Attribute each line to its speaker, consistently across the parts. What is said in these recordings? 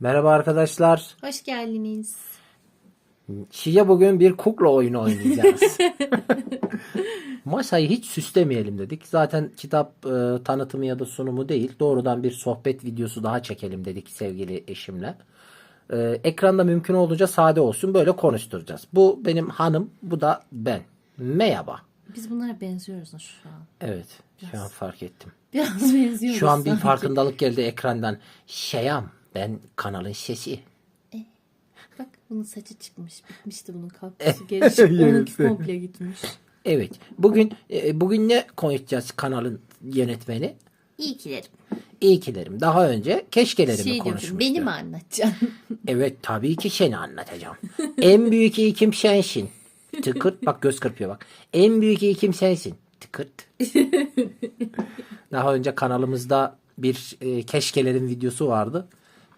Speaker 1: Merhaba arkadaşlar.
Speaker 2: Hoş geldiniz.
Speaker 1: Size bugün bir kukla oyunu oynayacağız. Masayı hiç süslemeyelim dedik. Zaten kitap e, tanıtımı ya da sunumu değil. Doğrudan bir sohbet videosu daha çekelim dedik sevgili eşimle. E, ekranda mümkün olduğunca sade olsun. Böyle konuşturacağız. Bu benim hanım, bu da ben. Merhaba.
Speaker 2: Biz bunlara benziyoruz şu an.
Speaker 1: Evet, şu an fark ettim.
Speaker 2: Biraz benziyoruz.
Speaker 1: Şu an bir
Speaker 2: sanki.
Speaker 1: farkındalık geldi ekrandan. Şeyam, ben kanalın sesi.
Speaker 2: Bak bunun saçı çıkmış. Bitmişti bunun kalkması gelişi. Onunki komple gitmiş.
Speaker 1: Evet. Bugün e, bugün ne konuşacağız kanalın yönetmeni?
Speaker 2: İyi kilerim.
Speaker 1: İyi kilerim. Daha önce keşkelerimi
Speaker 2: Şey diyorum.
Speaker 1: konuşmuştu.
Speaker 2: Beni mi anlatacaksın?
Speaker 1: Evet tabii ki seni anlatacağım. en büyük ilkim sensin. Tıkırt. Bak göz kırpıyor bak. En büyük ilkim sensin. Tıkırt. Daha önce kanalımızda bir e, keşkelerin videosu vardı.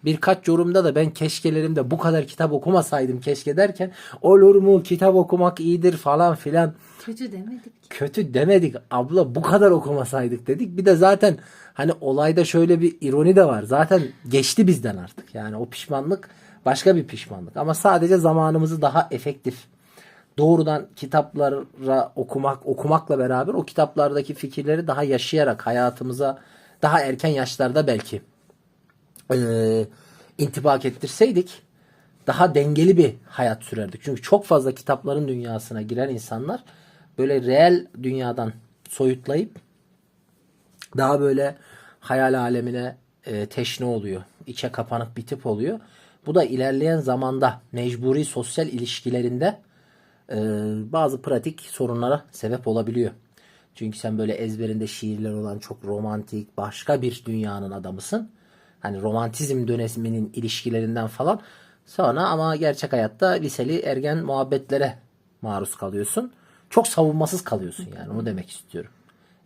Speaker 1: Birkaç yorumda da ben keşkelerimde bu kadar kitap okumasaydım keşke derken olur mu kitap okumak iyidir falan filan
Speaker 2: Kötü demedik.
Speaker 1: kötü demedik abla bu kadar okumasaydık dedik. Bir de zaten hani olayda şöyle bir ironi de var. Zaten geçti bizden artık. Yani o pişmanlık başka bir pişmanlık. Ama sadece zamanımızı daha efektif doğrudan kitaplara okumak okumakla beraber o kitaplardaki fikirleri daha yaşayarak hayatımıza daha erken yaşlarda belki eee intibak ettirseydik daha dengeli bir hayat sürerdik. Çünkü çok fazla kitapların dünyasına giren insanlar böyle reel dünyadan soyutlayıp daha böyle hayal alemine e, teşne oluyor. İçe kapanık bir tip oluyor. Bu da ilerleyen zamanda mecburi sosyal ilişkilerinde e, bazı pratik sorunlara sebep olabiliyor. Çünkü sen böyle ezberinde şiirler olan çok romantik başka bir dünyanın adamısın. Hani romantizm döneminin ilişkilerinden falan. Sonra ama gerçek hayatta liseli ergen muhabbetlere maruz kalıyorsun. Çok savunmasız kalıyorsun yani onu demek istiyorum.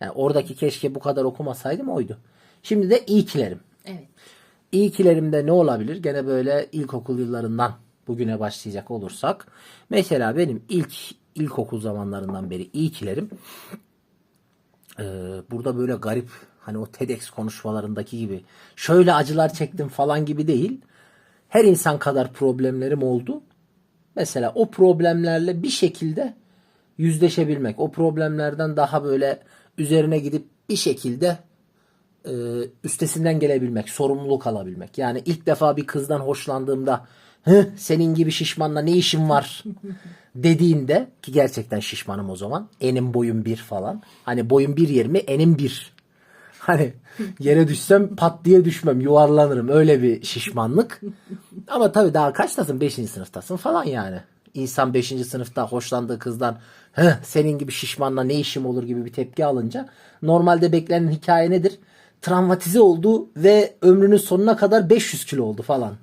Speaker 1: Yani oradaki keşke bu kadar okumasaydım oydu. Şimdi de iyikilerim.
Speaker 2: Evet.
Speaker 1: İyikilerimde ne olabilir? Gene böyle ilkokul yıllarından bugüne başlayacak olursak. Mesela benim ilk ilkokul zamanlarından beri iyikilerim ee, burada böyle garip hani o TEDx konuşmalarındaki gibi şöyle acılar çektim falan gibi değil. Her insan kadar problemlerim oldu. Mesela o problemlerle bir şekilde yüzleşebilmek. O problemlerden daha böyle üzerine gidip bir şekilde e, üstesinden gelebilmek, sorumluluk alabilmek. Yani ilk defa bir kızdan hoşlandığımda Hı, senin gibi şişmanla ne işin var dediğinde ki gerçekten şişmanım o zaman. Enim boyum bir falan. Hani boyum bir yerime enim bir. Hani yere düşsem pat diye düşmem yuvarlanırım öyle bir şişmanlık. Ama tabii daha kaçtasın 5. sınıftasın falan yani. İnsan 5. sınıfta hoşlandığı kızdan senin gibi şişmanla ne işim olur gibi bir tepki alınca normalde beklenen hikaye nedir? Travmatize oldu ve ömrünün sonuna kadar 500 kilo oldu falan.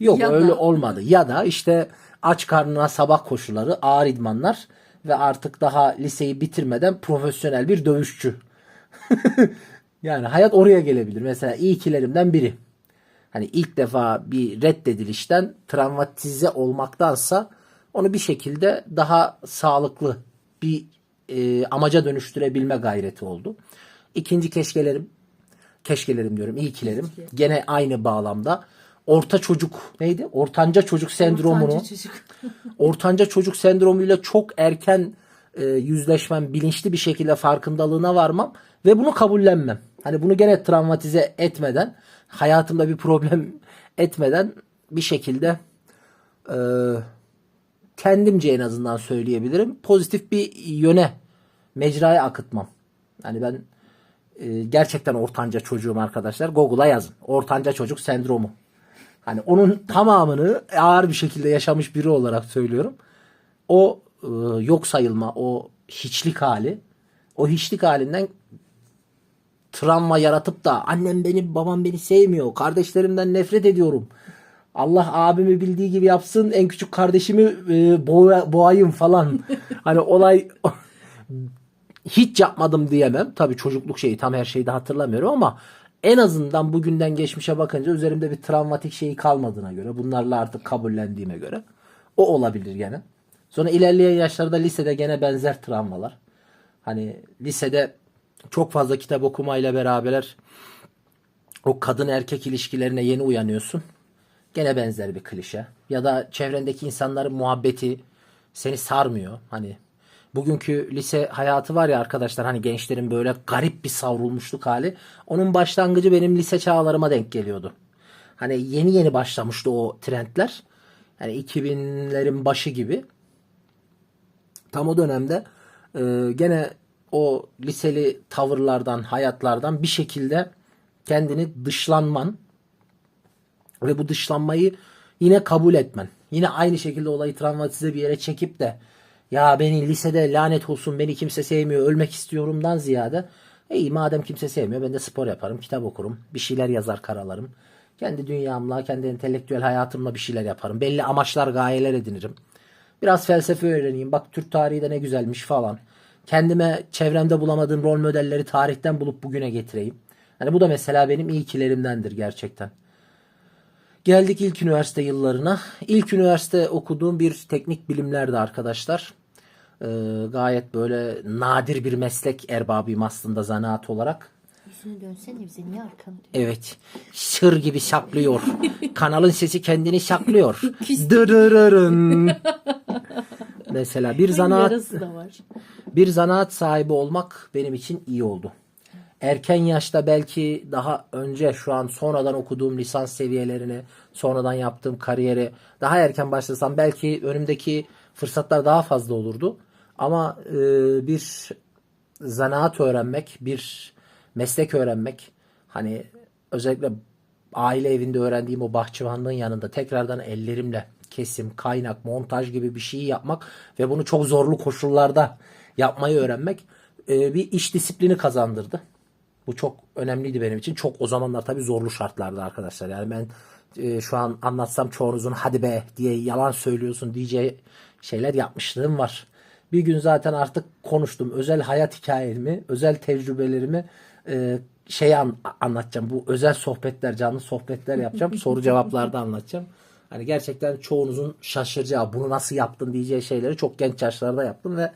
Speaker 1: Yok
Speaker 2: Ya da-
Speaker 1: öyle olmadı. Ya da işte aç karnına sabah koşuları, ağır idmanlar ve artık daha liseyi bitirmeden profesyonel bir dövüşçü. yani hayat oraya gelebilir. Mesela iyikilerimden biri. Hani ilk defa bir reddedilişten travmatize olmaktansa onu bir şekilde daha sağlıklı bir e, amaca dönüştürebilme gayreti oldu. İkinci keşkelerim, keşkelerim diyorum, iyikilerim. Gene aynı bağlamda. Orta çocuk neydi? Ortanca çocuk sendromunu
Speaker 2: Ortanca çocuk.
Speaker 1: ortanca çocuk sendromuyla çok erken e, yüzleşmem, bilinçli bir şekilde farkındalığına varmam ve bunu kabullenmem. Hani bunu gene travmatize etmeden, hayatımda bir problem etmeden bir şekilde e, kendimce en azından söyleyebilirim. Pozitif bir yöne, mecraya akıtmam. Hani ben e, gerçekten ortanca çocuğum arkadaşlar. Google'a yazın. Ortanca çocuk sendromu. Hani onun tamamını ağır bir şekilde yaşamış biri olarak söylüyorum. O e, yok sayılma, o hiçlik hali, o hiçlik halinden travma yaratıp da annem beni, babam beni sevmiyor, kardeşlerimden nefret ediyorum. Allah abimi bildiği gibi yapsın, en küçük kardeşimi e, boğa- boğayım falan. hani olay hiç yapmadım diyemem. Tabii çocukluk şeyi tam her şeyi de hatırlamıyorum ama en azından bugünden geçmişe bakınca üzerimde bir travmatik şeyi kalmadığına göre bunlarla artık kabullendiğime göre o olabilir gene. Sonra ilerleyen yaşlarda lisede gene benzer travmalar. Hani lisede çok fazla kitap okumayla beraber o kadın erkek ilişkilerine yeni uyanıyorsun. Gene benzer bir klişe. Ya da çevrendeki insanların muhabbeti seni sarmıyor. Hani bugünkü lise hayatı var ya arkadaşlar hani gençlerin böyle garip bir savrulmuşluk hali. Onun başlangıcı benim lise çağlarıma denk geliyordu. Hani yeni yeni başlamıştı o trendler. Yani 2000'lerin başı gibi. Tam o dönemde e, gene o liseli tavırlardan, hayatlardan bir şekilde kendini dışlanman ve bu dışlanmayı yine kabul etmen. Yine aynı şekilde olayı travmatize bir yere çekip de ya beni lisede lanet olsun beni kimse sevmiyor ölmek istiyorumdan ziyade iyi madem kimse sevmiyor ben de spor yaparım, kitap okurum, bir şeyler yazar karalarım. Kendi dünyamla, kendi entelektüel hayatımla bir şeyler yaparım. Belli amaçlar, gayeler edinirim. Biraz felsefe öğreneyim. Bak Türk tarihi de ne güzelmiş falan. Kendime çevremde bulamadığım rol modelleri tarihten bulup bugüne getireyim. Hani bu da mesela benim ilkilerimdendir gerçekten. Geldik ilk üniversite yıllarına. İlk üniversite okuduğum bir teknik bilimlerdi arkadaşlar. Ee, gayet böyle nadir bir meslek erbabıyım aslında zanaat olarak.
Speaker 2: Yüzünü dönsene bize niye arkanı dön?
Speaker 1: Evet. Sır gibi saklıyor. Kanalın sesi kendini saklıyor. Dırırırın. Mesela bir zanaat
Speaker 2: Yarası da var.
Speaker 1: bir zanaat sahibi olmak benim için iyi oldu. Erken yaşta belki daha önce şu an sonradan okuduğum lisans seviyelerini, sonradan yaptığım kariyeri daha erken başlasam belki önümdeki fırsatlar daha fazla olurdu. Ama e, bir zanaat öğrenmek, bir meslek öğrenmek hani özellikle aile evinde öğrendiğim o bahçıvanlığın yanında tekrardan ellerimle kesim, kaynak, montaj gibi bir şeyi yapmak ve bunu çok zorlu koşullarda yapmayı öğrenmek e, bir iş disiplini kazandırdı. Bu çok önemliydi benim için. Çok o zamanlar tabii zorlu şartlarda arkadaşlar. Yani ben e, şu an anlatsam çoğunuzun hadi be diye yalan söylüyorsun diyeceği şeyler yapmışlığım var. Bir gün zaten artık konuştum. Özel hayat hikayemi, özel tecrübelerimi e, şey an, anlatacağım. Bu özel sohbetler, canlı sohbetler yapacağım. Soru cevaplarda anlatacağım. Hani gerçekten çoğunuzun şaşıracağı, bunu nasıl yaptın diyeceği şeyleri çok genç yaşlarda yaptım ve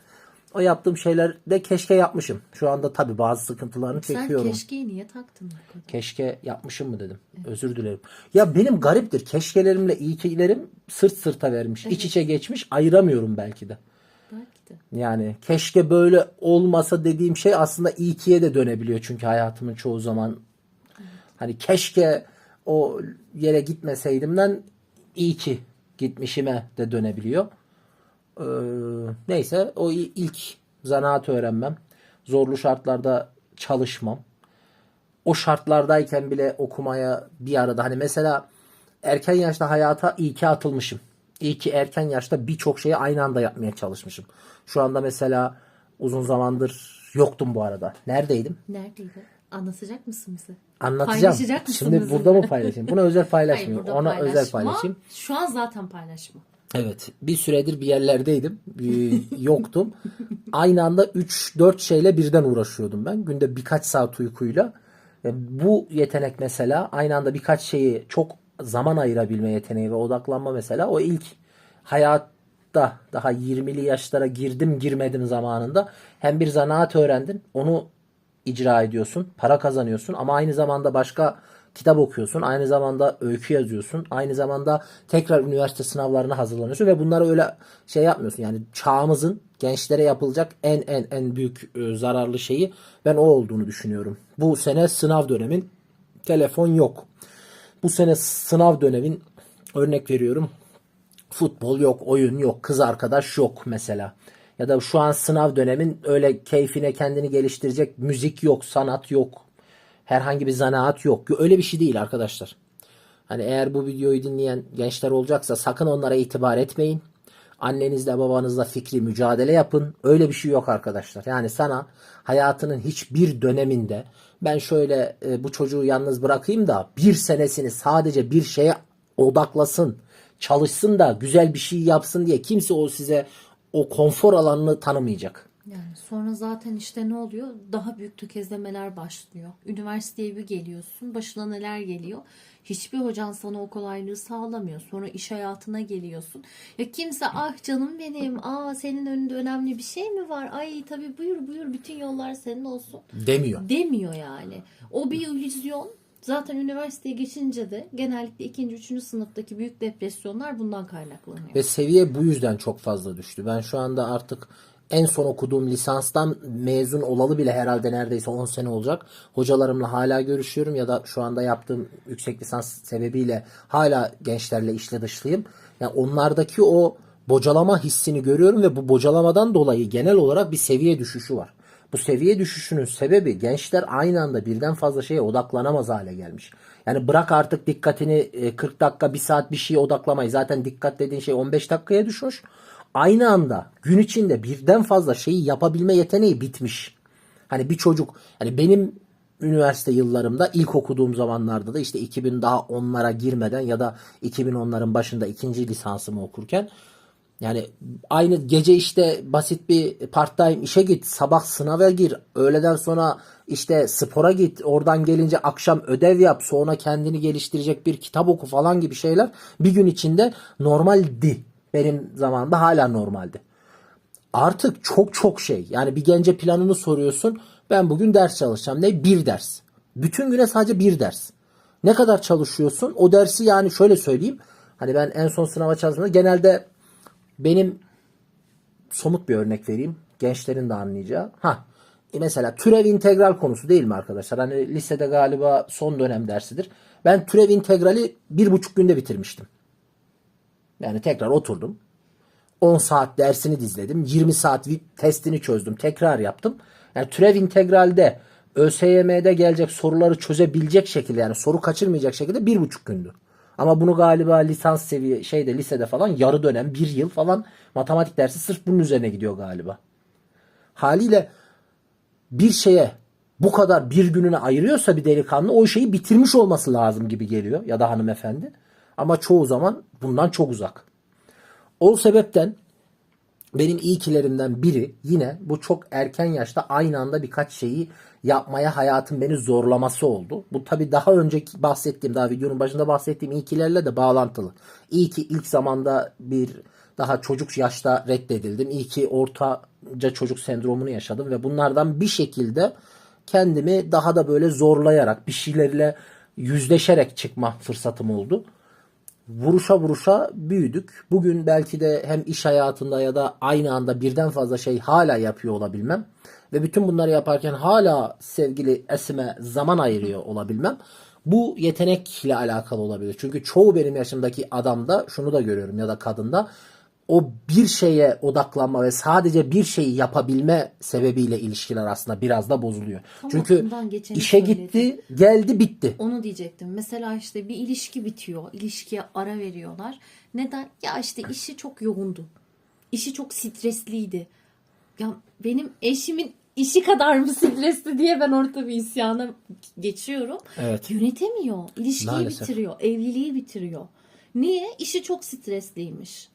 Speaker 1: o yaptığım şeyler de keşke yapmışım. Şu anda tabii bazı sıkıntılarını
Speaker 2: Sen
Speaker 1: çekiyorum.
Speaker 2: keşkeyi niye taktın?
Speaker 1: Keşke yapmışım mı dedim. Özür dilerim. Ya benim gariptir. Keşkelerimle iyikilerim sırt sırta vermiş. İç içe geçmiş. Ayıramıyorum belki de.
Speaker 2: De.
Speaker 1: Yani keşke böyle olmasa dediğim şey aslında iyikiye de dönebiliyor. Çünkü hayatımın çoğu zaman hani keşke o yere gitmeseydimden iyi ki gitmişime de dönebiliyor. Ee, neyse o ilk zanaat öğrenmem. Zorlu şartlarda çalışmam. O şartlardayken bile okumaya bir arada hani mesela erken yaşta hayata iyi ki atılmışım. İyi ki erken yaşta birçok şeyi aynı anda yapmaya çalışmışım. Şu anda mesela uzun zamandır yoktum bu arada. Neredeydim?
Speaker 2: Neredeydi? Anlatacak mısın bize?
Speaker 1: Anlatacağım.
Speaker 2: Paylaşacak mısın
Speaker 1: Şimdi
Speaker 2: bizimle?
Speaker 1: burada mı paylaşayım? Bunu özel
Speaker 2: Hayır
Speaker 1: paylaşmıyorum.
Speaker 2: burada
Speaker 1: Ona
Speaker 2: paylaşma.
Speaker 1: özel paylaşayım.
Speaker 2: Şu an zaten paylaşma.
Speaker 1: Evet. Bir süredir bir yerlerdeydim. Ee, yoktum. Aynı anda 3-4 şeyle birden uğraşıyordum ben. Günde birkaç saat uykuyla. Bu yetenek mesela aynı anda birkaç şeyi çok zaman ayırabilme yeteneği ve odaklanma mesela o ilk hayatta daha 20'li yaşlara girdim girmedim zamanında hem bir zanaat öğrendin onu icra ediyorsun para kazanıyorsun ama aynı zamanda başka kitap okuyorsun aynı zamanda öykü yazıyorsun aynı zamanda tekrar üniversite sınavlarına hazırlanıyorsun ve bunları öyle şey yapmıyorsun. Yani çağımızın gençlere yapılacak en en en büyük e, zararlı şeyi ben o olduğunu düşünüyorum. Bu sene sınav dönemin telefon yok bu sene sınav dönemin örnek veriyorum futbol yok, oyun yok, kız arkadaş yok mesela. Ya da şu an sınav dönemin öyle keyfine kendini geliştirecek müzik yok, sanat yok. Herhangi bir zanaat yok. Öyle bir şey değil arkadaşlar. Hani eğer bu videoyu dinleyen gençler olacaksa sakın onlara itibar etmeyin. Annenizle babanızla fikri mücadele yapın. Öyle bir şey yok arkadaşlar. Yani sana hayatının hiçbir döneminde ben şöyle e, bu çocuğu yalnız bırakayım da bir senesini sadece bir şeye odaklasın, çalışsın da güzel bir şey yapsın diye kimse o size o konfor alanını tanımayacak.
Speaker 2: Yani sonra zaten işte ne oluyor? Daha büyük tökezlemeler başlıyor. Üniversiteye bir geliyorsun. Başına neler geliyor? Hiçbir hocan sana o kolaylığı sağlamıyor. Sonra iş hayatına geliyorsun. Ya kimse ah canım benim. Aa senin önünde önemli bir şey mi var? Ay tabii buyur buyur bütün yollar senin olsun.
Speaker 1: Demiyor.
Speaker 2: Demiyor yani. O bir illüzyon. Zaten üniversiteye geçince de genellikle ikinci, üçüncü sınıftaki büyük depresyonlar bundan kaynaklanıyor.
Speaker 1: Ve seviye bu yüzden çok fazla düştü. Ben şu anda artık en son okuduğum lisanstan mezun olalı bile herhalde neredeyse 10 sene olacak. Hocalarımla hala görüşüyorum ya da şu anda yaptığım yüksek lisans sebebiyle hala gençlerle işle dışlıyım. Yani onlardaki o bocalama hissini görüyorum ve bu bocalamadan dolayı genel olarak bir seviye düşüşü var. Bu seviye düşüşünün sebebi gençler aynı anda birden fazla şeye odaklanamaz hale gelmiş. Yani bırak artık dikkatini e, 40 dakika, 1 saat bir şeye odaklamayı. Zaten dikkat dediğin şey 15 dakikaya düşmüş. Aynı anda gün içinde birden fazla şeyi yapabilme yeteneği bitmiş. Hani bir çocuk, hani benim üniversite yıllarımda ilk okuduğum zamanlarda da işte 2000 daha onlara girmeden ya da 2010'ların başında ikinci lisansımı okurken yani aynı gece işte basit bir part time işe git, sabah sınava gir, öğleden sonra işte spora git, oradan gelince akşam ödev yap, sonra kendini geliştirecek bir kitap oku falan gibi şeyler bir gün içinde normaldi. Benim zamanımda hala normaldi. Artık çok çok şey. Yani bir gence planını soruyorsun. Ben bugün ders çalışacağım. Ne? Bir ders. Bütün güne sadece bir ders. Ne kadar çalışıyorsun? O dersi yani şöyle söyleyeyim. Hani ben en son sınava çalıştığımda genelde benim somut bir örnek vereyim. Gençlerin de anlayacağı. Ha, e mesela türev integral konusu değil mi arkadaşlar? Hani lisede galiba son dönem dersidir. Ben türev integrali bir buçuk günde bitirmiştim. Yani tekrar oturdum. 10 saat dersini dizledim. 20 saat testini çözdüm. Tekrar yaptım. Yani türev integralde ÖSYM'de gelecek soruları çözebilecek şekilde yani soru kaçırmayacak şekilde bir buçuk gündü. Ama bunu galiba lisans seviye şeyde lisede falan yarı dönem bir yıl falan matematik dersi sırf bunun üzerine gidiyor galiba. Haliyle bir şeye bu kadar bir gününe ayırıyorsa bir delikanlı o şeyi bitirmiş olması lazım gibi geliyor ya da hanımefendi. Ama çoğu zaman bundan çok uzak. O sebepten benim iyikilerimden biri yine bu çok erken yaşta aynı anda birkaç şeyi yapmaya hayatın beni zorlaması oldu. Bu tabi daha önceki bahsettiğim daha videonun başında bahsettiğim iyikilerle de bağlantılı. İyi ki ilk zamanda bir daha çocuk yaşta reddedildim. İyi ki ortaca çocuk sendromunu yaşadım ve bunlardan bir şekilde kendimi daha da böyle zorlayarak bir şeylerle yüzleşerek çıkma fırsatım oldu vuruşa vuruşa büyüdük. Bugün belki de hem iş hayatında ya da aynı anda birden fazla şey hala yapıyor olabilmem. Ve bütün bunları yaparken hala sevgili Esim'e zaman ayırıyor olabilmem. Bu yetenekle alakalı olabilir. Çünkü çoğu benim yaşımdaki adamda şunu da görüyorum ya da kadında o bir şeye odaklanma ve sadece bir şeyi yapabilme sebebiyle ilişkiler aslında biraz da bozuluyor.
Speaker 2: Tam
Speaker 1: Çünkü işe
Speaker 2: söyledin.
Speaker 1: gitti, geldi, bitti.
Speaker 2: Onu diyecektim. Mesela işte bir ilişki bitiyor. İlişkiye ara veriyorlar. Neden? Ya işte işi çok yoğundu. İşi çok stresliydi. Ya benim eşimin işi kadar mı stresli diye ben orada bir isyana geçiyorum.
Speaker 1: Evet.
Speaker 2: Yönetemiyor. İlişkiyi
Speaker 1: Maalesef.
Speaker 2: bitiriyor. Evliliği bitiriyor. Niye? İşi çok stresliymiş.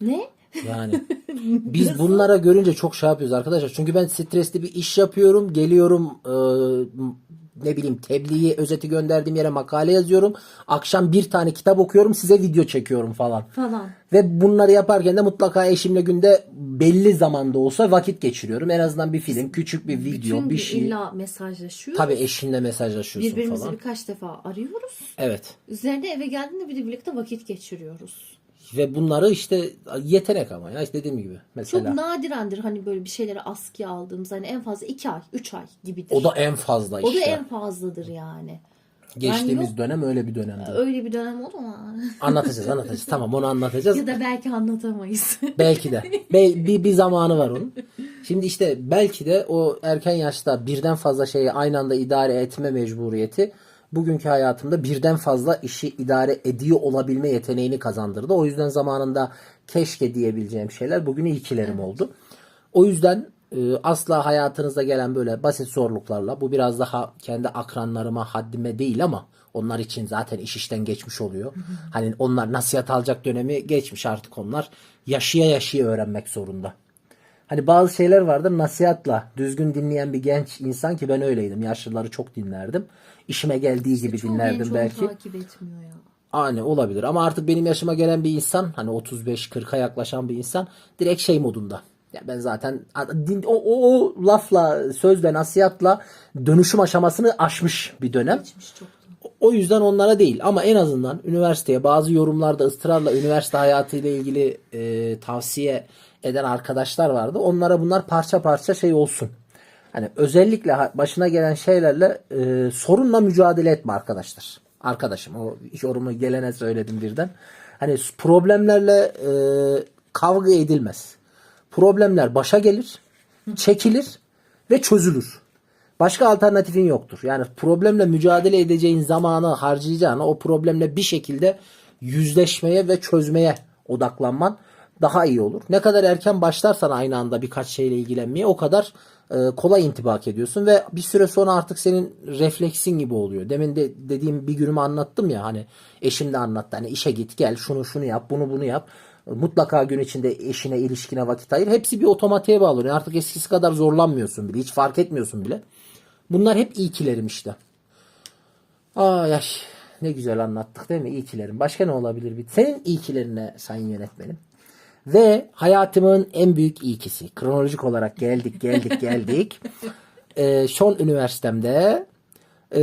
Speaker 2: Ne?
Speaker 1: Yani biz bunlara görünce çok şey yapıyoruz arkadaşlar. Çünkü ben stresli bir iş yapıyorum. Geliyorum e, ne bileyim tebliği özeti gönderdiğim yere makale yazıyorum. Akşam bir tane kitap okuyorum size video çekiyorum falan.
Speaker 2: Falan.
Speaker 1: Ve bunları yaparken de mutlaka eşimle günde belli zamanda olsa vakit geçiriyorum. En azından bir film, küçük bir video,
Speaker 2: Bütün
Speaker 1: bir şey.
Speaker 2: illa mesajlaşıyoruz.
Speaker 1: Tabii eşinle mesajlaşıyorsun
Speaker 2: Birbirimizi
Speaker 1: falan.
Speaker 2: birkaç defa arıyoruz.
Speaker 1: Evet.
Speaker 2: Üzerine eve geldiğinde bir de birlikte vakit geçiriyoruz.
Speaker 1: Ve bunları işte yetenek ama ya işte dediğim gibi.
Speaker 2: Çok
Speaker 1: Mesela.
Speaker 2: nadirendir hani böyle bir şeyleri askıya aldığımız hani en fazla iki ay, üç ay gibidir.
Speaker 1: O da en fazla
Speaker 2: O da
Speaker 1: işte.
Speaker 2: en fazladır yani.
Speaker 1: Geçtiğimiz
Speaker 2: yok-
Speaker 1: dönem öyle bir dönemdi.
Speaker 2: Öyle bir dönem oldu mu?
Speaker 1: Anlatacağız anlatacağız. Tamam onu anlatacağız.
Speaker 2: ya da belki anlatamayız.
Speaker 1: Belki de. Be- bir, bir zamanı var onun. Şimdi işte belki de o erken yaşta birden fazla şeyi aynı anda idare etme mecburiyeti bugünkü hayatımda birden fazla işi idare ediyor olabilme yeteneğini kazandırdı. O yüzden zamanında keşke diyebileceğim şeyler bugün iyikilerim oldu. O yüzden e, asla hayatınızda gelen böyle basit zorluklarla bu biraz daha kendi akranlarıma haddime değil ama onlar için zaten iş işten geçmiş oluyor. Hani onlar nasihat alacak dönemi geçmiş artık onlar. Yaşaya yaşaya öğrenmek zorunda. Hani bazı şeyler vardır nasihatla düzgün dinleyen bir genç insan ki ben öyleydim. Yaşlıları çok dinlerdim. İşime geldiği gibi
Speaker 2: Çoğu
Speaker 1: dinlerdim belki.
Speaker 2: takip etmiyor ya.
Speaker 1: Hani olabilir ama artık benim yaşıma gelen bir insan hani 35-40'a yaklaşan bir insan direkt şey modunda. Ya ben zaten din- o, o, o lafla, sözle, nasihatla dönüşüm aşamasını aşmış bir dönem. O yüzden onlara değil ama en azından üniversiteye bazı yorumlarda ısrarla üniversite hayatıyla ilgili e, tavsiye eden arkadaşlar vardı. Onlara bunlar parça parça şey olsun. Hani özellikle başına gelen şeylerle e, sorunla mücadele etme arkadaşlar. Arkadaşım o yorumu gelene söyledim birden. Hani problemlerle e, kavga edilmez. Problemler başa gelir, çekilir ve çözülür. Başka alternatifin yoktur. Yani problemle mücadele edeceğin zamanı harcayacağına o problemle bir şekilde yüzleşmeye ve çözmeye odaklanman daha iyi olur. Ne kadar erken başlarsan aynı anda birkaç şeyle ilgilenmeye o kadar e, kolay intibak ediyorsun ve bir süre sonra artık senin refleksin gibi oluyor. Demin de dediğim bir günümü anlattım ya hani eşim de anlattı. Hani işe git gel şunu şunu yap bunu bunu yap. Mutlaka gün içinde eşine ilişkine vakit ayır. Hepsi bir otomatiğe bağlanıyor. Artık eskisi kadar zorlanmıyorsun bile. Hiç fark etmiyorsun bile. Bunlar hep iyikilerim işte. Ay ay ne güzel anlattık değil mi iyikilerim. Başka ne olabilir? Senin iyikilerin ne sayın yönetmenim? Ve hayatımın en büyük iyikisi. Kronolojik olarak geldik geldik geldik. Ee, son üniversitemde e,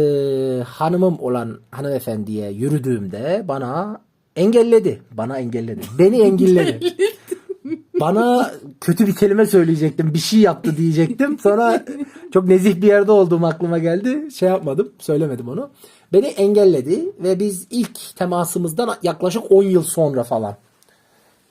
Speaker 1: hanımım olan hanımefendiye yürüdüğümde bana engelledi. Bana engelledi. Beni engelledi. Bana kötü bir kelime söyleyecektim. Bir şey yaptı diyecektim. Sonra çok nezih bir yerde olduğum aklıma geldi. Şey yapmadım. Söylemedim onu. Beni engelledi ve biz ilk temasımızdan yaklaşık 10 yıl sonra falan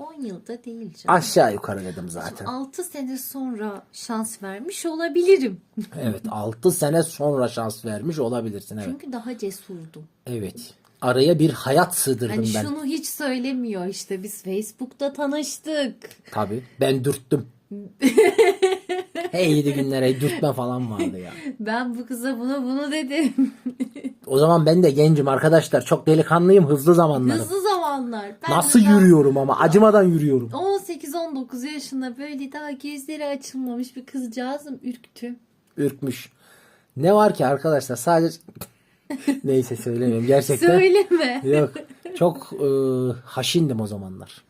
Speaker 2: 10 yılda değil canım.
Speaker 1: aşağı yukarı dedim zaten.
Speaker 2: 6 sene sonra şans vermiş olabilirim.
Speaker 1: Evet 6 sene sonra şans vermiş olabilirsin evet.
Speaker 2: Çünkü daha cesurdum.
Speaker 1: Evet. Araya bir hayat sığdırdım
Speaker 2: Hani
Speaker 1: ben.
Speaker 2: şunu hiç söylemiyor işte biz Facebook'ta tanıştık.
Speaker 1: Tabii. Ben dürttüm. Hey gidi günlere dürtme falan vardı ya.
Speaker 2: Ben bu kıza bunu bunu dedim.
Speaker 1: O zaman ben de gencim arkadaşlar. Çok delikanlıyım. Hızlı zamanlarım.
Speaker 2: Hızlı zamanlar. Ben
Speaker 1: Nasıl
Speaker 2: daha
Speaker 1: yürüyorum ama acımadan yürüyorum.
Speaker 2: 18-19 yaşında böyle daha gözleri açılmamış bir kızcağızım ürktü.
Speaker 1: Ürkmüş. Ne var ki arkadaşlar sadece neyse söylemiyorum gerçekten.
Speaker 2: Söyleme.
Speaker 1: Yok. Çok e, haşindim o zamanlar.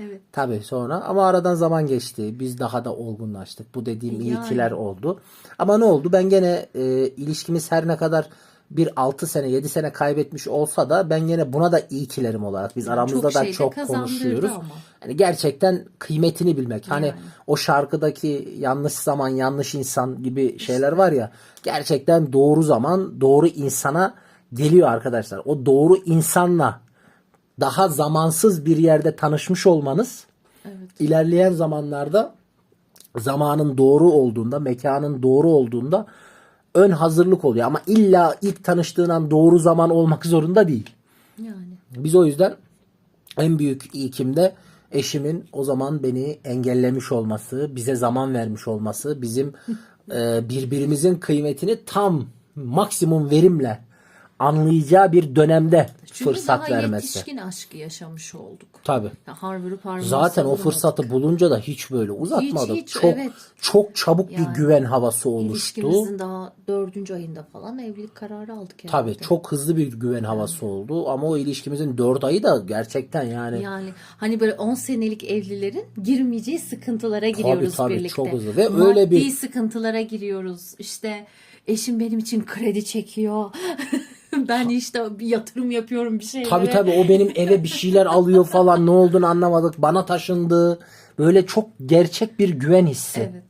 Speaker 2: Evet.
Speaker 1: Tabii sonra ama aradan zaman geçti. Biz daha da olgunlaştık. Bu dediğim
Speaker 2: Yani.
Speaker 1: iyikiler oldu. Ama ne oldu? Ben gene e, ilişkimiz her ne kadar bir 6 sene 7 sene kaybetmiş olsa da ben gene buna da iyikilerim olarak biz aramızda
Speaker 2: çok
Speaker 1: da
Speaker 2: şey
Speaker 1: çok konuşuyoruz.
Speaker 2: ama.
Speaker 1: Hani gerçekten kıymetini bilmek. Hani
Speaker 2: Yani.
Speaker 1: o şarkıdaki yanlış zaman yanlış insan gibi şeyler var ya. Gerçekten doğru zaman doğru insana geliyor arkadaşlar. O doğru insanla daha zamansız bir yerde tanışmış olmanız
Speaker 2: Evet.
Speaker 1: ilerleyen zamanlarda zamanın doğru olduğunda, mekanın doğru olduğunda ön hazırlık oluyor. Ama illa ilk tanıştığın an doğru zaman olmak zorunda değil.
Speaker 2: Yani.
Speaker 1: Biz o yüzden en büyük ilkimde eşimin o zaman beni engellemiş olması, bize zaman vermiş olması, bizim e, birbirimizin kıymetini tam maksimum verimle anlayacağı bir dönemde
Speaker 2: Çünkü
Speaker 1: fırsat
Speaker 2: daha
Speaker 1: vermesi.
Speaker 2: yetişkin aşkı yaşamış olduk.
Speaker 1: Tabii.
Speaker 2: Ya harvuru parmağı
Speaker 1: Zaten o fırsatı bulunca da hiç böyle uzatmadık.
Speaker 2: hiç,
Speaker 1: çok
Speaker 2: evet.
Speaker 1: çok çabuk bir
Speaker 2: Yani
Speaker 1: güven havası oluştu.
Speaker 2: İlişkimizin daha dördüncü ayında falan evlilik kararı aldık herhalde.
Speaker 1: Tabii çok hızlı bir güven havası oldu ama o ilişkimizin dört ayı da gerçekten yani
Speaker 2: Yani hani böyle 10 senelik evlilerin girmeyeceği sıkıntılara giriyoruz
Speaker 1: tabii,
Speaker 2: birlikte.
Speaker 1: çok hızlı. Ve
Speaker 2: Maddi
Speaker 1: öyle bir-
Speaker 2: sıkıntılara giriyoruz. İşte eşim benim için kredi çekiyor. ben işte bir yatırım yapıyorum bir şeylere.
Speaker 1: Tabii tabii o benim eve bir şeyler alıyor falan ne olduğunu anlamadık. Bana taşındı. Böyle çok gerçek bir güven hissi.
Speaker 2: Evet.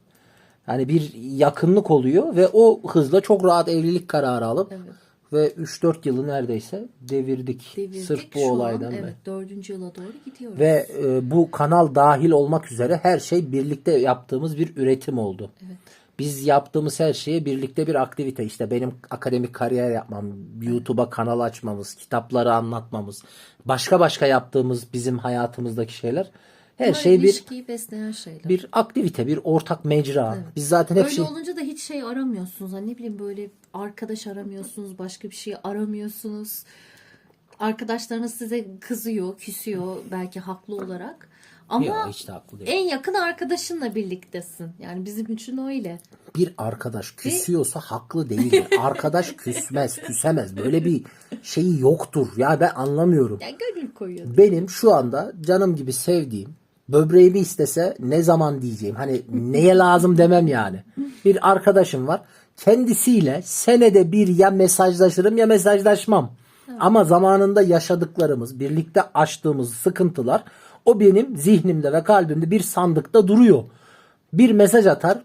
Speaker 1: Yani bir yakınlık oluyor ve o hızla çok rahat evlilik kararı alıp
Speaker 2: Evet.
Speaker 1: ve 3-4 yılı neredeyse devirdik.
Speaker 2: Devirdik.
Speaker 1: Sırf bu
Speaker 2: Şu an,
Speaker 1: olaydan beri.
Speaker 2: Evet dördüncü yıla doğru gidiyoruz.
Speaker 1: Ve e, bu kanal dahil olmak üzere her şey birlikte yaptığımız bir üretim oldu.
Speaker 2: Evet.
Speaker 1: Biz yaptığımız her şeye birlikte bir aktivite. İşte benim akademik kariyer yapmam, YouTube'a kanal açmamız, kitapları anlatmamız, başka başka yaptığımız bizim hayatımızdaki şeyler. Her
Speaker 2: Bunlar
Speaker 1: şey bir
Speaker 2: besleyen şeyler.
Speaker 1: bir aktivite, bir ortak mecra. Biz zaten hep
Speaker 2: Öyle
Speaker 1: şey
Speaker 2: olunca da hiç şey aramıyorsunuz. Hani ne bileyim böyle arkadaş aramıyorsunuz, başka bir şey aramıyorsunuz. Arkadaşlarınız size kızıyor, küsüyor belki haklı olarak. Ama
Speaker 1: Yok, hiç de haklı değil.
Speaker 2: en yakın arkadaşınla birliktesin. Yani bizim için öyle.
Speaker 1: bir arkadaş küsüyorsa haklı değildir. Arkadaş küsmez, küsemez. Böyle bir şeyi yoktur. Ya ben anlamıyorum.
Speaker 2: Yani gönül koyuyor.
Speaker 1: Benim şu anda canım gibi sevdiğim böbreğimi istese ne zaman diyeceğim. Hani neye lazım demem yani. Bir arkadaşım var. kendisiyle senede bir ya mesajlaşırım ya mesajlaşmam. Ama zamanında yaşadıklarımız, birlikte aştığımız sıkıntılar o benim zihnimde ve kalbimde bir sandıkta duruyor. Bir mesaj atar.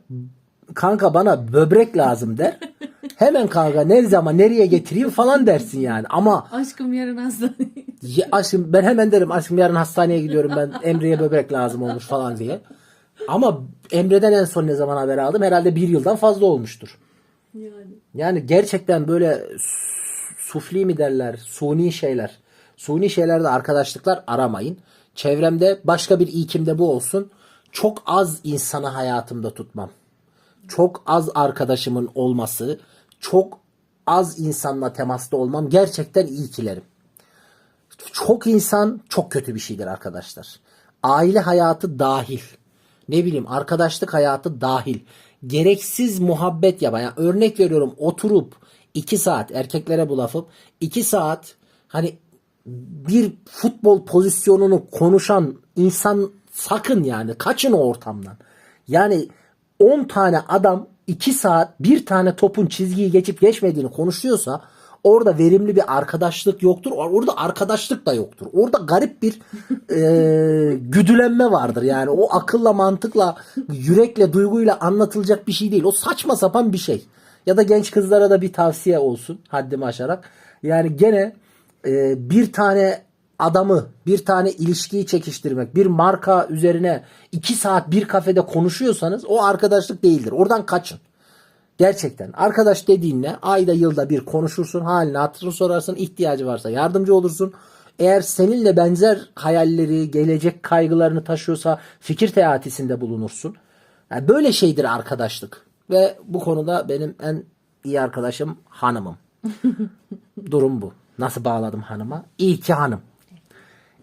Speaker 1: Kanka bana böbrek lazım der. Hemen kanka ne zaman nereye getireyim falan dersin yani. Ama
Speaker 2: Aşkım yarın hastaneye.
Speaker 1: ya aşkım ben hemen derim aşkım yarın hastaneye gidiyorum ben Emre'ye böbrek lazım olmuş falan diye. Ama Emre'den en son ne zaman haber aldım? Herhalde bir yıldan fazla olmuştur.
Speaker 2: yani.
Speaker 1: Yani gerçekten böyle su- sufli mi derler, suni şeyler. Suni şeylerde arkadaşlıklar aramayın. Çevremde başka bir ilkimde bu olsun. Çok az insanı hayatımda tutmam. Çok az arkadaşımın olması, çok az insanla temasta olmam gerçekten ilkilerim. Çok insan çok kötü bir şeydir arkadaşlar. Aile hayatı dahil. Ne bileyim arkadaşlık hayatı dahil. Gereksiz muhabbet yapan. Yani örnek veriyorum oturup iki saat erkeklere bu lafım. iki saat hani bir futbol pozisyonunu konuşan insan sakın yani kaçın o ortamdan. Yani 10 tane adam 2 saat bir tane topun çizgiyi geçip geçmediğini konuşuyorsa orada verimli bir arkadaşlık yoktur. Or- Orada arkadaşlık da yoktur. Orada garip bir e, güdülenme vardır. Yani o akılla mantıkla yürekle duyguyla anlatılacak bir şey değil. O saçma sapan bir şey. Ya da genç kızlara da bir tavsiye olsun haddimi aşarak. Yani gene e, bir tane adamı, bir tane ilişkiyi çekiştirmek, bir marka üzerine iki saat bir kafede konuşuyorsanız o arkadaşlık değildir. Oradan kaçın. Gerçekten. Arkadaş dediğinle ayda yılda bir konuşursun, halini hatırını sorarsın, ihtiyacı varsa yardımcı olursun. Eğer seninle benzer hayalleri, gelecek kaygılarını taşıyorsa fikir teatisinde bulunursun. Yani böyle şeydir arkadaşlık. Ve bu konuda benim en iyi arkadaşım hanımım. Durum bu. Nasıl bağladım hanıma? İyi ki hanım.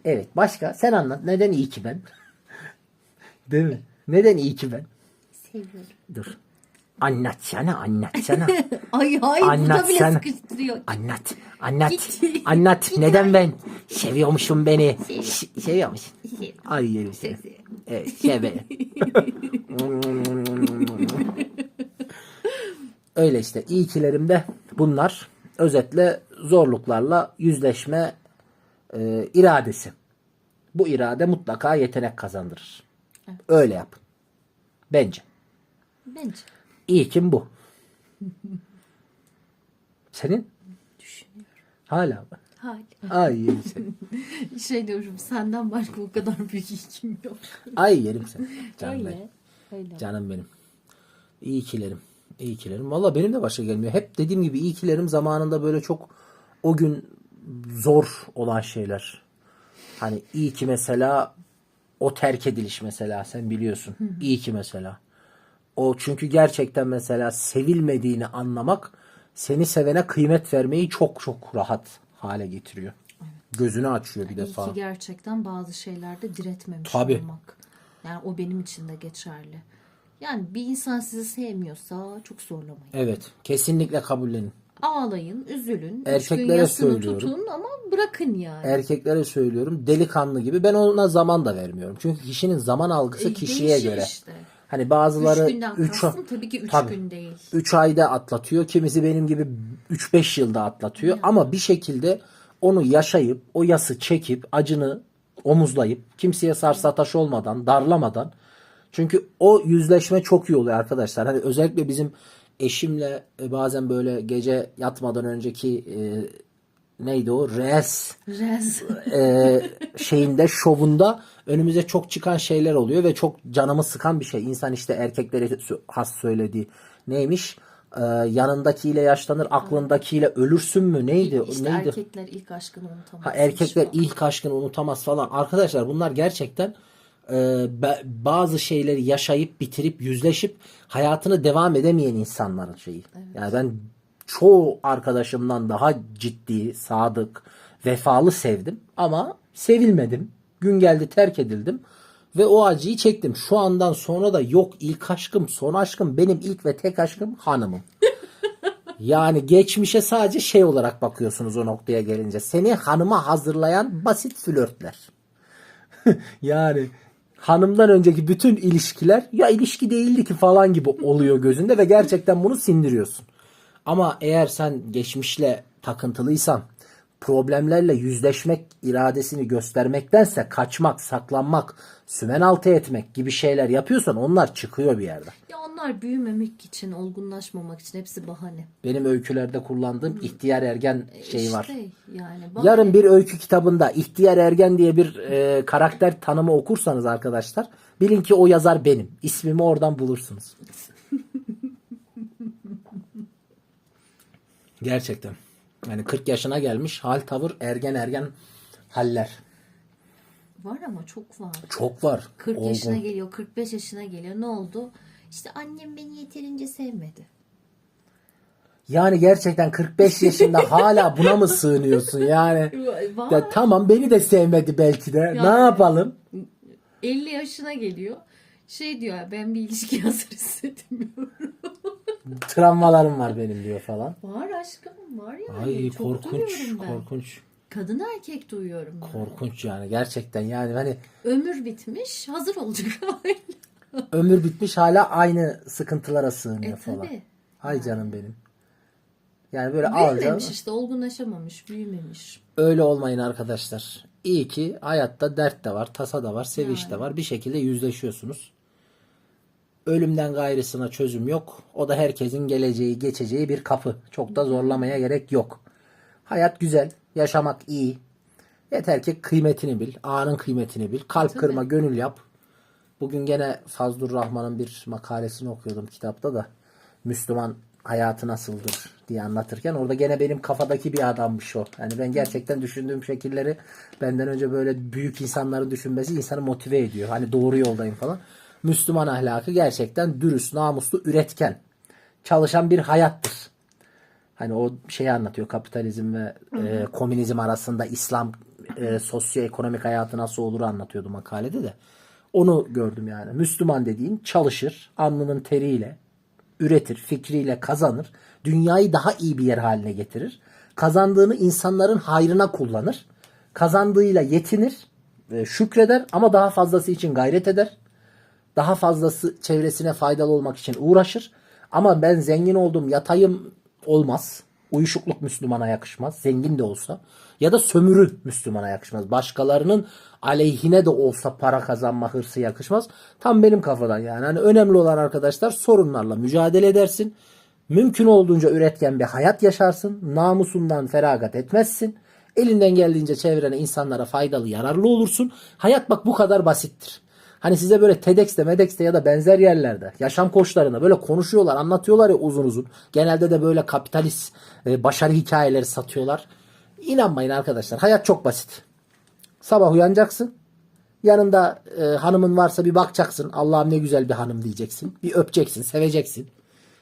Speaker 1: Evet başka sen anlat. Neden iyi ki ben? Değil mi? Neden iyi ki ben?
Speaker 2: Seviyorum.
Speaker 1: Dur. Anlatsana anlatsana.
Speaker 2: Ay hayır bu da bile
Speaker 1: Anlatsana.
Speaker 2: sıkıştırıyor.
Speaker 1: Anlat. Anlat.
Speaker 2: Git.
Speaker 1: Anlat. Neden ben? Seviyormuşum beni. Ş- seviyor musun? Ay yerim seni. Evet sev beni. Öyle işte. İyikilerim de bunlar. Özetle zorluklarla yüzleşme e, iradesi. Bu irade mutlaka yetenek kazandırır. Öyle yapın. Bence.
Speaker 2: Bence.
Speaker 1: İlkim bu. Senin?
Speaker 2: Düşünüyorum.
Speaker 1: Hala mı?
Speaker 2: Hala.
Speaker 1: Ay yerim seni.
Speaker 2: Şey diyorum senden başka o kadar büyük ilgim yok.
Speaker 1: Ay yerim seni. Canım benim.
Speaker 2: Öyle. Öyle.
Speaker 1: Canım benim. İyi kilerim. İyi kilerim. Valla benim de başa gelmiyor. Hep dediğim gibi iyi kilerim zamanında böyle çok o gün zor olan şeyler. Hani iyi ki mesela o terk ediliş mesela sen biliyorsun. İyi ki mesela. O çünkü gerçekten mesela sevilmediğini anlamak seni sevene kıymet vermeyi çok çok rahat hale getiriyor. Gözünü açıyor bir
Speaker 2: İyi
Speaker 1: defa.
Speaker 2: ki gerçekten bazı şeylerde diretmemiş
Speaker 1: Tabii.
Speaker 2: olmak. Yani o benim için de geçerli. Yani bir insan sizi sevmiyorsa çok zorlamayın.
Speaker 1: Evet, kesinlikle kabullenin.
Speaker 2: Ağlayın, üzülün.
Speaker 1: Erkeklere söylüyorum.
Speaker 2: tutun ama bırakın yani.
Speaker 1: erkeklere söylüyorum delikanlı gibi ben ona zaman da vermiyorum. Çünkü kişinin zaman algısı
Speaker 2: E,
Speaker 1: kişiye göre.
Speaker 2: işte.
Speaker 1: Hani bazıları
Speaker 2: Üç günden
Speaker 1: 3
Speaker 2: kastım tabii ki üç gün değil.
Speaker 1: 3 ayda atlatıyor. Kimisi benim gibi 3-5 yılda atlatıyor. Ama bir şekilde onu yaşayıp o yası çekip acını omuzlayıp kimseye sarsataş olmadan darlamadan çünkü o yüzleşme çok iyi oluyor arkadaşlar. Hani özellikle bizim eşimle e, bazen böyle gece yatmadan önceki e, neydi o? Reels
Speaker 2: Rez.
Speaker 1: e, şeyinde şovunda önümüze çok çıkan şeyler oluyor ve çok canımı sıkan bir şey. İnsan işte erkeklere has söylediği neymiş? E, yanındakiyle yaşlanır, aklındakiyle ölürsün mü? Neydi?
Speaker 2: İşte
Speaker 1: Neydi?
Speaker 2: erkekler ilk aşkını unutamaz.
Speaker 1: Ha, erkekler ilk aşkını unutamaz falan. Arkadaşlar bunlar gerçekten bazı şeyleri yaşayıp bitirip yüzleşip hayatını devam edemeyen insanların şeyi. Yani ben çoğu arkadaşımdan daha ciddi, sadık, vefalı sevdim ama sevilmedim. Gün geldi terk edildim ve o acıyı çektim. Şu andan sonra da yok ilk aşkım, son aşkım, benim ilk ve tek aşkım hanımım. Yani geçmişe sadece şey olarak bakıyorsunuz o noktaya gelince. Seni hanıma hazırlayan basit flörtler. yani hanımdan önceki bütün ilişkiler ya ilişki değildi ki falan gibi oluyor gözünde ve gerçekten bunu sindiriyorsun. Ama eğer sen geçmişle takıntılıysan, problemlerle yüzleşmek iradesini göstermektense kaçmak, saklanmak, sümen altı etmek gibi şeyler yapıyorsan onlar çıkıyor bir yerde.
Speaker 2: Ya onlar büyümemek için, olgunlaşmamak için hepsi bahane.
Speaker 1: Benim öykülerde kullandığım ihtiyar ergen şeyi var.
Speaker 2: İşte yani bahane.
Speaker 1: Yarın bir öykü kitabında ihtiyar ergen diye bir e, karakter tanımı okursanız arkadaşlar bilin ki o yazar benim. İsmimi oradan bulursunuz. Gerçekten. Yani 40 yaşına gelmiş hal tavır ergen ergen haller.
Speaker 2: Var ama çok var.
Speaker 1: Çok var.
Speaker 2: 40
Speaker 1: Olgun.
Speaker 2: yaşına geliyor, 45 yaşına geliyor. Ne oldu? İşte annem beni yeterince sevmedi.
Speaker 1: Yani gerçekten 45 yaşında hala buna mı sığınıyorsun yani?
Speaker 2: Var.
Speaker 1: Ya tamam beni de sevmedi belki de. Ne
Speaker 2: Yani.
Speaker 1: yapalım?
Speaker 2: 50 yaşına geliyor. Şey diyor ben bir ilişki hazır hissetmiyorum.
Speaker 1: Travmalarım var benim diyor falan.
Speaker 2: Var aşkım var yani.
Speaker 1: Ay
Speaker 2: Çok
Speaker 1: korkunç, korkunç.
Speaker 2: Kadın erkek duyuyorum ben.
Speaker 1: Korkunç yani gerçekten yani hani
Speaker 2: Ömür bitmiş hazır olacak
Speaker 1: ömür bitmiş hala aynı sıkıntılara sığınıyor
Speaker 2: E
Speaker 1: falan.
Speaker 2: tabi.
Speaker 1: Ay canım benim. Yani böyle alacağım.
Speaker 2: Büyümemiş işte olgunlaşamamış büyümemiş.
Speaker 1: Öyle olmayın arkadaşlar. İyi ki hayatta dert de var, tasa da var, sevinç de var. Bir şekilde yüzleşiyorsunuz. Ölümden gayrısına çözüm yok. O da herkesin geleceği, geçeceği bir kapı. Çok da zorlamaya gerek yok. Hayat güzel, yaşamak iyi. Yeter ki kıymetini bil, anın kıymetini bil. Kalp
Speaker 2: Tabii.
Speaker 1: kırma, gönül yap. Bugün gene Fazlur Rahman'ın bir makalesini okuyordum kitapta da. Müslüman hayatı nasıldır diye anlatırken orada gene benim kafadaki bir adammış o. Yani ben gerçekten düşündüğüm şekilleri benden önce böyle büyük insanların düşünmesi insanı motive ediyor. Hani doğru yoldayım falan. Müslüman ahlakı gerçekten dürüst, namuslu, üretken, çalışan bir hayattır. Hani o şeyi anlatıyor kapitalizm ve e, komünizm arasında İslam e, sosyoekonomik hayatı nasıl olur anlatıyordu makalede de. Onu gördüm yani. Müslüman dediğin çalışır, alnının teriyle, üretir, fikriyle kazanır. Dünyayı daha iyi bir yer haline getirir. Kazandığını insanların hayrına kullanır. Kazandığıyla yetinir, e, şükreder ama daha fazlası için gayret eder daha fazlası çevresine faydalı olmak için uğraşır. Ama ben zengin oldum yatayım olmaz. Uyuşukluk Müslümana yakışmaz. Zengin de olsa. Ya da sömürü Müslümana yakışmaz. Başkalarının aleyhine de olsa para kazanma hırsı yakışmaz. Tam benim kafadan yani. Hani önemli olan arkadaşlar sorunlarla mücadele edersin. Mümkün olduğunca üretken bir hayat yaşarsın. Namusundan feragat etmezsin. Elinden geldiğince çevrene insanlara faydalı yararlı olursun. Hayat bak bu kadar basittir. Hani size böyle TEDx'te, MEDX'te ya da benzer yerlerde yaşam koçlarında böyle konuşuyorlar, anlatıyorlar ya uzun uzun. Genelde de böyle kapitalist e, başarı hikayeleri satıyorlar. İnanmayın arkadaşlar. Hayat çok basit. Sabah uyanacaksın. Yanında e, hanımın varsa bir bakacaksın. Allah'ım ne güzel bir hanım diyeceksin. Bir öpeceksin, seveceksin.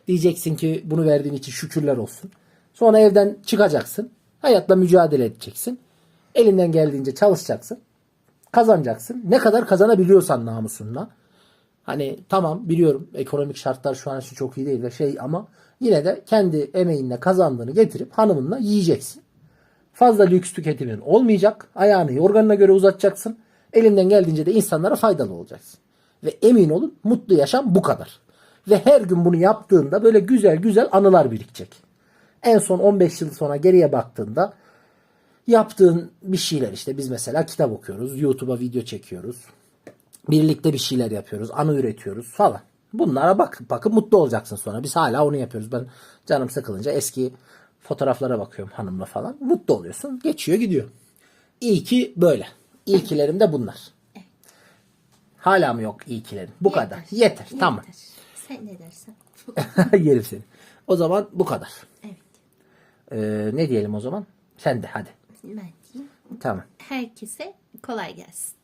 Speaker 1: Diyeceksin ki bunu verdiğin için şükürler olsun. Sonra evden çıkacaksın. Hayatla mücadele edeceksin. Elinden geldiğince çalışacaksın kazanacaksın. Ne kadar kazanabiliyorsan namusunla. Hani tamam biliyorum ekonomik şartlar şu an için çok iyi değil ve şey ama yine de kendi emeğinle kazandığını getirip hanımınla yiyeceksin. Fazla lüks tüketimin olmayacak. Ayağını yorganına göre uzatacaksın. Elinden geldiğince de insanlara faydalı olacaksın. Ve emin olun mutlu yaşam bu kadar. Ve her gün bunu yaptığında böyle güzel güzel anılar birikecek. En son 15 yıl sonra geriye baktığında yaptığın bir şeyler işte biz mesela kitap okuyoruz, YouTube'a video çekiyoruz. Birlikte bir şeyler yapıyoruz, anı üretiyoruz falan. Bunlara bak, bakıp mutlu olacaksın sonra. Biz hala onu yapıyoruz. Ben canım sıkılınca eski fotoğraflara bakıyorum hanımla falan. Mutlu oluyorsun. Geçiyor gidiyor. İyi ki böyle. İlkilerim de bunlar. Hala mı yok ilkilerim? Bu kadar. Yeter. Tamam.
Speaker 2: Yeter. Sen ne dersen.
Speaker 1: Yerim seni. O zaman bu kadar.
Speaker 2: evet.
Speaker 1: Ee, ne diyelim o zaman? Sen de hadi.
Speaker 2: Ben diyeyim.
Speaker 1: Tamam.
Speaker 2: Herkese kolay gelsin.